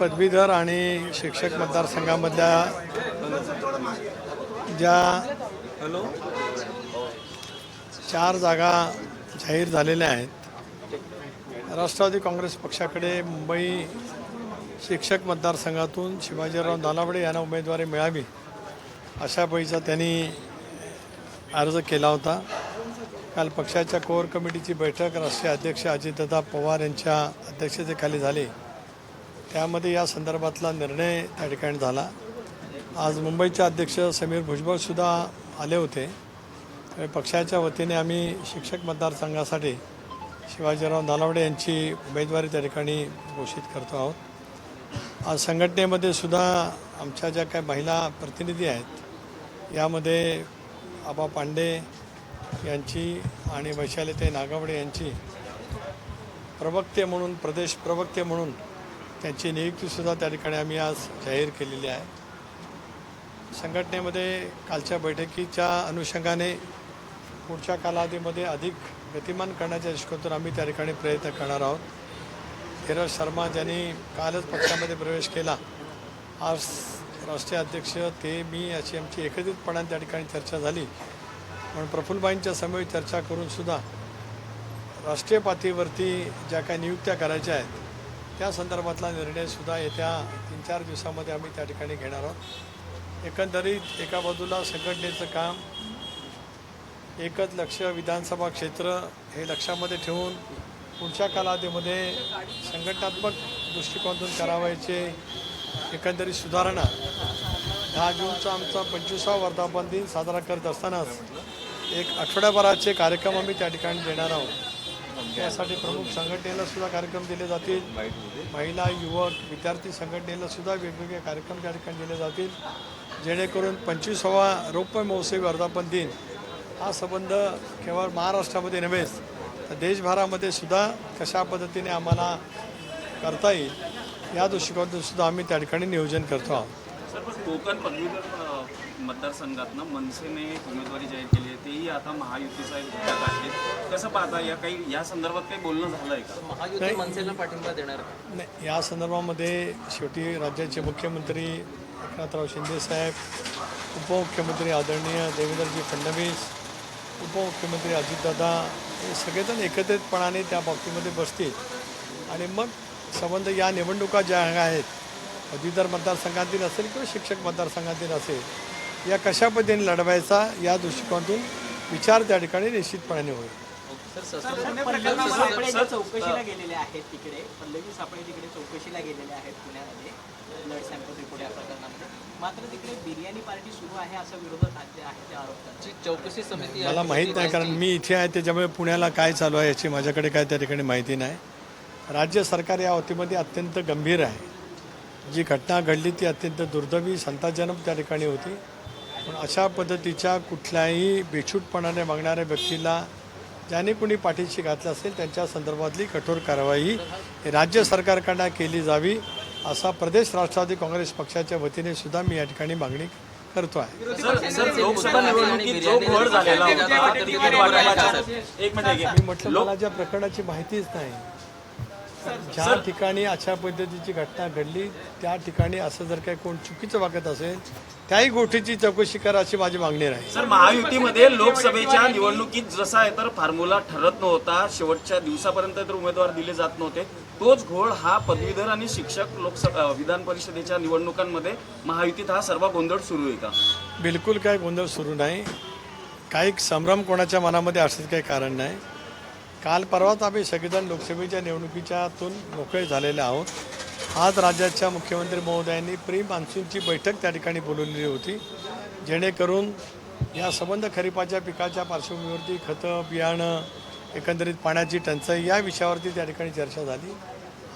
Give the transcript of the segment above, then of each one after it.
पदवीधर आणि शिक्षक मतदारसंघामधल्या ज्या चार जागा जाहीर झालेल्या आहेत राष्ट्रवादी काँग्रेस पक्षाकडे मुंबई शिक्षक मतदारसंघातून शिवाजीराव दानावडे यांना उमेदवारी मिळावी अशा पैसा त्यांनी अर्ज केला होता. काल पक्षाच्या कोर कमिटीची बैठक राष्ट्रीय अध्यक्ष अजितदादा पवार यांच्या अध्यक्षतेखाली झाली. त्यामध्ये या संदर्भातला निर्णय त्या ठिकाणी झाला. आज मुंबईचे अध्यक्ष समीर भुजबळसुद्धा आले होते. त्यामुळे पक्षाच्या वतीने आम्ही शिक्षक मतदारसंघासाठी शिवाजीराव नालावडे यांची उमेदवारी त्या ठिकाणी घोषित करतो आहोत. आज संघटनेमध्ये सुद्धा आमच्या ज्या काही महिला प्रतिनिधी आहेत यामध्ये आबा पांडे यांची आणि वैशालीताई नागावडे यांची प्रवक्ते म्हणून प्रदेश प्रवक्ते म्हणून त्यांची नियुक्तीसुद्धा त्या ठिकाणी आम्ही आज जाहीर केलेली आहे. संघटनेमध्ये कालच्या बैठकीच्या अनुषंगाने पुढच्या कालावधीमध्ये अधिक गतिमान करण्याच्या दृष्टीकोनातून आम्ही त्या ठिकाणी प्रयत्न करणार आहोत. धीरज शर्मा ज्यांनी कालच पक्षामध्ये प्रवेश केला आज राष्ट्रीय अध्यक्ष ते मी अशी आमची एकत्रितपणाने त्या ठिकाणी चर्चा झाली. म्हणून प्रफुल्लबाईंच्या समोर चर्चा करूनसुद्धा राष्ट्रीय पातळीवरती ज्या काही नियुक्त्या करायच्या आहेत त्या संदर्भातला निर्णयसुद्धा येत्या तीन चार दिवसामध्ये आम्ही त्या ठिकाणी घेणार आहोत. एकंदरीत एका बाजूला संघटनेचं काम एकच लक्ष विधानसभा क्षेत्र हे लक्षामध्ये ठेवून पुढच्या कालावधीमध्ये संघटनात्मक दृष्टिकोनातून करावायचे एकंदरीत सुधारणा दहा जूनचा आमचा पंचवीसावा वर्धापन दिन साजरा करत असतानाच एक आठवड्याभराचे कार्यक्रम आम्ही त्या ठिकाणी देणार आहोत. त्यासाठी प्रमुख संघटनेला सुद्धा कार्यक्रम दिले जातील. महिला युवक विद्यार्थी संघटनेला सुद्धा वेगवेगळे कार्यक्रम त्या ठिकाणी दिले जातील. जेणेकरून पंचवीसावा रौप्य महोत्सवी वर्धापन दिन हा संबंध केवळ महाराष्ट्रामध्ये नव्हेच तर देशभरामध्ये सुद्धा कशा पद्धतीने आम्हाला करता येईल या दृष्टिकोनातून सुद्धा आम्ही त्या ठिकाणी नियोजन करतो आहोत. सर पण कोकण पदवीधर अ, मतदारसंघातनं मनसेने उमेदवारी जाहीर केली आहे. तेही आता महायुतीचा एक घटक आहे. कसं पाहता या काही या संदर्भात काही बोलणं झालंय का? महायुती मनसेला पाठिंबा देणार नाही या संदर्भामध्ये शेवटी राज्याचे मुख्यमंत्री एकनाथराव शिंदेसाहेब उपमुख्यमंत्री आदरणीय देवेंद्रजी फडणवीस उपमुख्यमंत्री अजितदादा हे सगळेजण एकत्रितपणाने त्या बाबतीमध्ये बसतील. आणि मग संबंध या निवडणुका ज्या आहेत पदवीधर मतदारसंघातील असेल किंवा शिक्षक मतदारसंघातील असेल या कशा पद्धतीने लढवायचा या दृष्टिकोनातून विचार त्या ठिकाणी निश्चितपणे होईल. सर सस्पेंड पुणे प्रकरणामध्ये सापळे जे चौकशीला गेलेले आहेत तिकडे. पल्लवी सापळे तिकडे चौकशीला गेलेले आहेत पुण्यामध्ये ब्लड सॅम्पल रिपोर्ट या प्रकरणामध्ये. मात्र तिकडे बिर्याणी पार्टी सुरू आहे असं विरोधक आहे आहे त्या आरोप ची चौकशी समिती मला माहीत नाही कारण मी इथे आहे त्याच्यामुळे पुण्याला काय चालू आहे याची माझ्याकडे काय त्या ठिकाणी माहिती नाही. राज्य सरकार या बाबतीमध्ये अत्यंत गंभीर आहे. जी घटना घडली ती अत्यंत दुर्दैवी संतापजनक त्या ठिकाणी होती. पण अशा पद्धतीच्या कुठल्याही बेछूटपणाने मागणाऱ्या व्यक्तीला ज्याने कोणी पाठीशी घातलं असेल त्यांच्या संदर्भातली कठोर कारवाई ही राज्य सरकारकडनं केली जावी असा प्रदेश राष्ट्रवादी काँग्रेस पक्षाच्या वतीने सुद्धा मी या ठिकाणी मागणी करतो आहे. सर सर लोकसभा निवडणुकीत जो घोळ झालेला होता तिकीट वाटपाचा एक मिनिट घ्या मी म्हटलं मला ज्या प्रकरणाची माहितीच नाही. ज्या ठिकाणी अशा पद्धतीची घटना घडली त्या ठिकाणी असं जर काही कोण चुकीचं वागत असेल त्याही गोष्टीची चौकशी करा अशी माझी मागणी राहील. सर महायुतीमध्ये लोकसभेच्या निवडणुकीत जसा आहे तर फॉर्म्युला ठरत नव्हता. शेवटच्या दिवसापर्यंत तर उमेदवार दिले जात नव्हते. तोच घोळ हा पदवीधर आणि शिक्षक लोकसभा विधान परिषदेच्या निवडणुकांमध्ये महायुतीत हा सर्व गोंधळ सुरू आहे का? बिलकुल काय गोंधळ सुरू नाही. काही संभ्रम कोणाच्या मनामध्ये असण्याचं काही कारण नाही. काल परवाच आम्ही सगळेजण लोकसभेच्या निवडणुकीच्यातून मोकळे झालेले आहोत. आज राज्याच्या मुख्यमंत्री महोदयांनी प्री मान्सूनची बैठक त्या ठिकाणी बोलवलेली होती. जेणेकरून या संबंध खरीपाच्या पिकाच्या पार्श्वभूमीवरती खतं बियाणं एकंदरीत पाण्याची टंचाई या विषयावरती त्या ठिकाणी चर्चा झाली.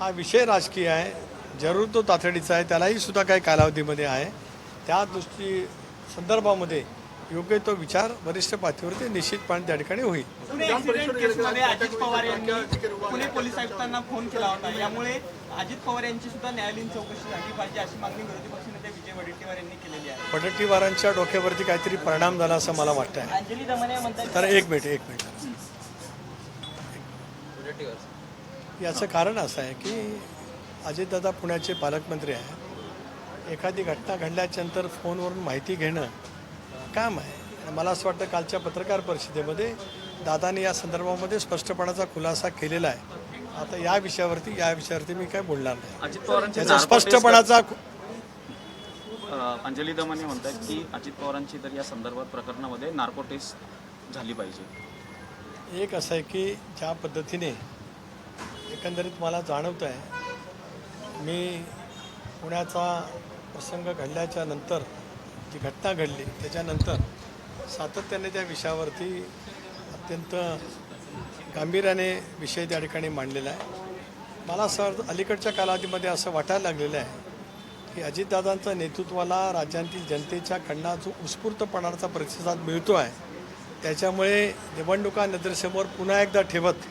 हा विषय राजकीय आहे. जरूर तो तातडीचा आहे. त्यालाही सुद्धा काही कालावधीमध्ये आहे. त्या दृष्टी संदर्भामध्ये योग्य तो विचार वरिष्ठ पातळीवरती निश्चितपणे त्या ठिकाणी होईल. पुणे ऍक्सिडेंट केसमध्ये अजित पवार यांनी पुणे पोलीस आयुक्तांना फोन केला होता. यामुळे अजित पवार यांची सुद्धा न्यायालयीन चौकशी झाली. पाहिजे अशी मागणी विरोधी पक्षनेते विजय वडेट्टीवार यांनी केलेली आहे. पडट्टीवारांच्या डोक्यावरती काहीतरी परिणाम झाला असं मला वाटतं आहे अंजली दमने म्हणतात तर एक मिनिट एक मिनिट. याचं कारण असं आहे की अजितदादा पुण्याचे पालकमंत्री आहे एखादी घटना घडल्याच्या नंतर फोनवरून माहिती घेणं काम आहे. मला असं वाटतं कालच्या पत्रकार परिषदेमध्ये दादाने या संदर्भामध्ये स्पष्टपणाचा खुलासा केलेला आहे. आता या विषयावरती या विषयावरती मी काय बोलणार नाही. त्याचा स्पष्टपणाचा अंजली दमाने म्हणतात की अजित पवारांची तर या संदर्भात प्रकरणामध्ये नार्को टेस्ट झाली पाहिजे. एक असं आहे की ज्या पद्धतीने एकंदरीत मला जाणवतं आहे मी पुण्याचा प्रसंग घडल्याच्या नंतर जी घटना घडली त्याच्यानंतर सातत्याने त्या विषयावरती अत्यंत गांभीर्याने विषय त्या ठिकाणी मांडलेला आहे. मला असं अलीकडच्या कालावधीमध्ये असं वाटायला लागलेलं आहे की अजितदादांच्या नेतृत्वाला राज्यातील जनतेच्या कडनं जो उत्स्फूर्तपणाचा प्रतिसाद मिळतो आहे त्याच्यामुळे निवडणुका नजरेसमोर पुन्हा एकदा ठेवत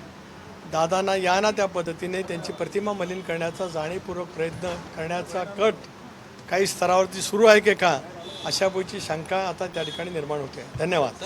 दादांना या ना त्या पद्धतीने त्यांची प्रतिमा मलिन करण्याचा जाणीवपूर्वक प्रयत्न करण्याचा कट काही स्तरावरती सुरू आहे की का अशा शंका आता त्या ठिकाणी निर्माण होते. धन्यवाद.